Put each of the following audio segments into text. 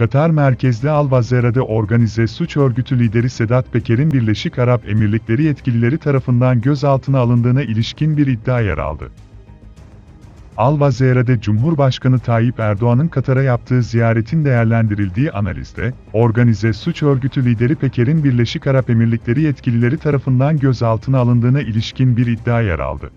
Katar merkezli Al-Vazera'da organize suç örgütü lideri Sedat Peker'in Birleşik Arap Emirlikleri yetkilileri tarafından gözaltına alındığına ilişkin bir iddia yer aldı. Al-Vazera'da Cumhurbaşkanı Tayyip Erdoğan'ın Katar'a yaptığı ziyaretin değerlendirildiği analizde, organize suç örgütü lideri Peker'in Birleşik Arap Emirlikleri yetkilileri tarafından gözaltına alındığına ilişkin bir iddia yer aldı.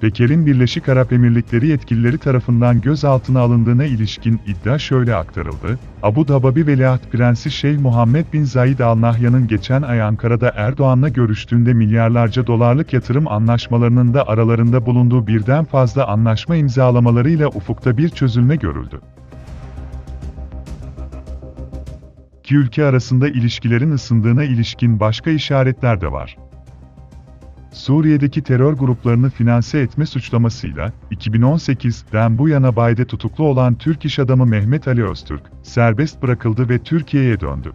Peker'in Birleşik Arap Emirlikleri yetkilileri tarafından gözaltına alındığına ilişkin iddia şöyle aktarıldı. Abu Dhabi Veliaht Prensi Şeyh Muhammed Bin Zayed Al Nahyan'ın geçen ay Ankara'da Erdoğan'la görüştüğünde milyarlarca dolarlık yatırım anlaşmalarının da aralarında bulunduğu birden fazla anlaşma imzalamalarıyla ufukta bir çözülme görüldü. İki ülke arasında ilişkilerin ısındığına ilişkin başka işaretler de var. Suriye'deki terör gruplarını finanse etme suçlamasıyla 2018'den bu yana bayde tutuklu olan Türk iş adamı Mehmet Ali Öztürk serbest bırakıldı ve Türkiye'ye döndü.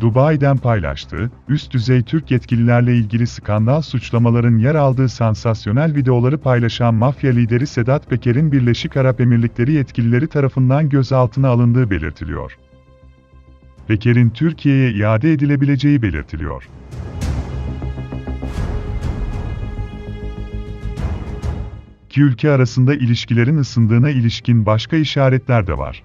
Dubai'den paylaştığı, üst düzey Türk yetkililerle ilgili skandal suçlamaların yer aldığı sansasyonel videoları paylaşan mafya lideri Sedat Peker'in Birleşik Arap Emirlikleri yetkilileri tarafından gözaltına alındığı belirtiliyor. Peker'in Türkiye'ye iade edilebileceği belirtiliyor. İki ülke arasında ilişkilerin ısındığına ilişkin başka işaretler de var.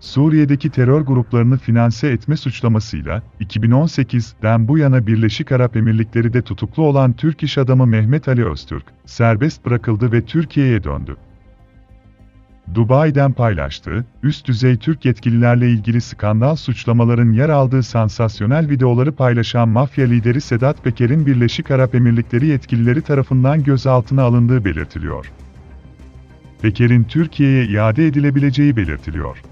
Suriye'deki terör gruplarını finanse etme suçlamasıyla 2018'den bu yana Birleşik Arap Emirlikleri'de tutuklu olan Türk iş adamı Mehmet Ali Öztürk serbest bırakıldı ve Türkiye'ye döndü. Dubai'den paylaştığı, üst düzey Türk yetkililerle ilgili skandal suçlamaların yer aldığı sansasyonel videoları paylaşan mafya lideri Sedat Peker'in Birleşik Arap Emirlikleri yetkilileri tarafından gözaltına alındığı belirtiliyor. Peker'in Türkiye'ye iade edilebileceği belirtiliyor.